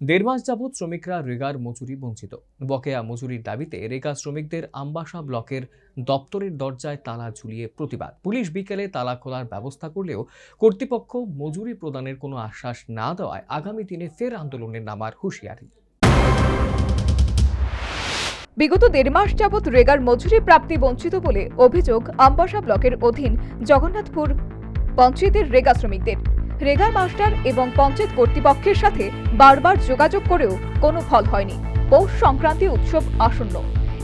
দেড় মাস যাবৎ শ্রমিকরা রেগার মজুরি বঞ্চিত। বকেয়া মজুরির দাবিতে রেগা শ্রমিকদের আমবাসা ব্লকের দপ্তরের দরজায় তালা ঝুলিয়ে প্রতিবাদ। পুলিশ বিকেলে তালা খোলার ব্যবস্থা করলেও কর্তৃপক্ষ মজুরি প্রদানের কোনো আশ্বাস না দেওয়ায় আগামী দিনে ফের আন্দোলনের নামার হুঁশিয়ারি। বিগত দেড় মাস যাবৎ রেগার মজুরি প্রাপ্তি বঞ্চিত বলে অভিযোগ আমবাসা ব্লকের অধীন জগন্নাথপুর পঞ্চায়েতের রেগা শ্রমিকদের। রেগার মাস্টার এবং পঞ্চায়েত কর্তৃপক্ষের সাথে বারবার যোগাযোগ করেও কোনো ফল হয়নি। পৌষ সংক্রান্তি উৎসব আসন্ন।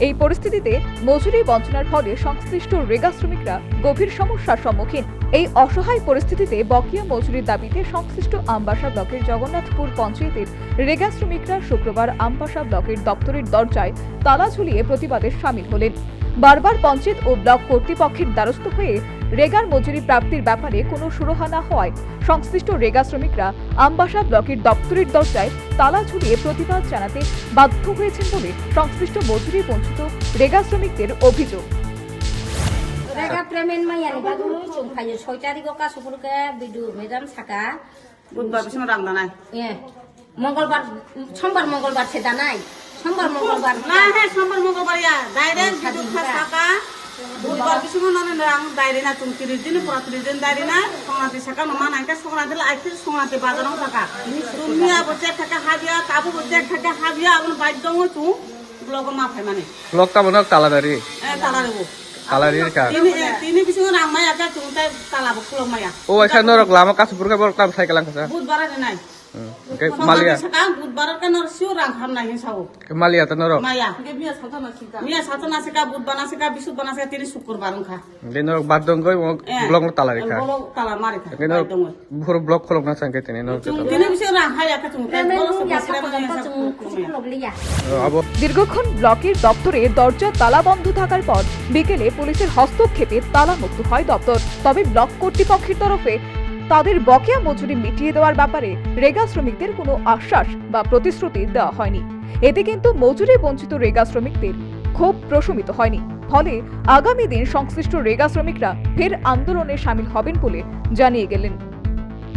এই পরিস্থিতিতে মজুরি বঞ্চনার ফলে সংশ্লিষ্ট রেগা শ্রমিকরা গভীর সমস্যার সম্মুখীন। এই অসহায় পরিস্থিতিতে বকেয়া মজুরির দাবিতে সংশ্লিষ্ট আমবাসা ব্লকের জগন্নাথপুর পঞ্চায়েতের রেগা শ্রমিকরা শুক্রবার আমবাসা ব্লকের দপ্তরের দরজায় তালা ঝুলিয়ে প্রতিবাদে সামিল হলেন। বারবার পঞ্চায়েত ও ব্লক কর্তৃপক্ষের দ্বারস্থ হয়ে রেগার মজুরি প্রাপ্তির ব্যাপারে কোনো সুরাহা না হওয়ায় সংশ্লিষ্ট রেগা শ্রমিকরা আমবাসা ব্লকের দপ্তরের দরজায় তালা ঝুলিয়ে প্রতিবাদ জানাতে বাধ্য হয়েছেন বলে সংশ্লিষ্ট মজুরি বঞ্চিত রেগা শ্রমিকদের অভিযোগ। phayo ছয় তারিখ কাশুপুরকে বিদু থাকা বুধবার বিষ্ণু রান্না নাই। মঙ্গলবার সোমবার মঙ্গলবার সেটা নাই। সোমবার মঙ্গলবার। না হ্যাঁ সোমবার মঙ্গলবার ইয়া। ডাইরেক্ট বিদ্যুৎ খাস টাকা বুধবার বিষ্ণু নানে রাং দাইরে না তুমি তিরিশ দিন পুরা তিরিশ দিন দাইরে না। সংক্রান্তি সাকা নমা নাইকা সংক্রান্তি আইতে সংক্রান্তি বাজারাও থাকা তুমি বসে থাকা হাবিয়া কাবু বসে থাকা হাবিয়া আপন বাধ্য হতো ব্লগ মাফে মানে। ব্লক কামনক তালাদারি এ তালা দেবো তালারির কা তিনি তিনি বিষ্ণু রাং মায়া কা তুমি তালাবো ও এখানে নরক লামা কাছপুরকে বল কাম সাইকেল আনছা। বুধবার নাই। মালিয়া? কেন সিও নাই মালিয়া তো মায়া বুধবার তিনি শুক্রবার খা দিন ব্লক তালা মারি খা ভোর ব্লক খলক না সাংকে তিনি তিনি তুমি। দীর্ঘক্ষণ ব্লকের দপ্তরে দরজা তালা বন্ধ থাকার পর বিকেলে পুলিশের হস্তক্ষেপে তালা মুক্ত হয় দপ্তর। তবে ব্লক কর্তৃপক্ষের তরফে তাদের বকেয়া মজুরি মিটিয়ে দেওয়ার ব্যাপারে রেগা শ্রমিকদের কোনো আশ্বাস বা প্রতিশ্রুতি দেওয়া হয়নি। এতে কিন্তু মজুরি বঞ্চিত রেগা শ্রমিকদের ক্ষোভ প্রশমিত হয়নি। ফলে আগামী দিন সংশ্লিষ্ট রেগা শ্রমিকরা ফের আন্দোলনে সামিল হবেন বলে জানিয়ে গেলেন।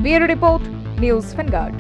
বিয়ের রিপোর্ট, নিউজ ফ্যানগার্ড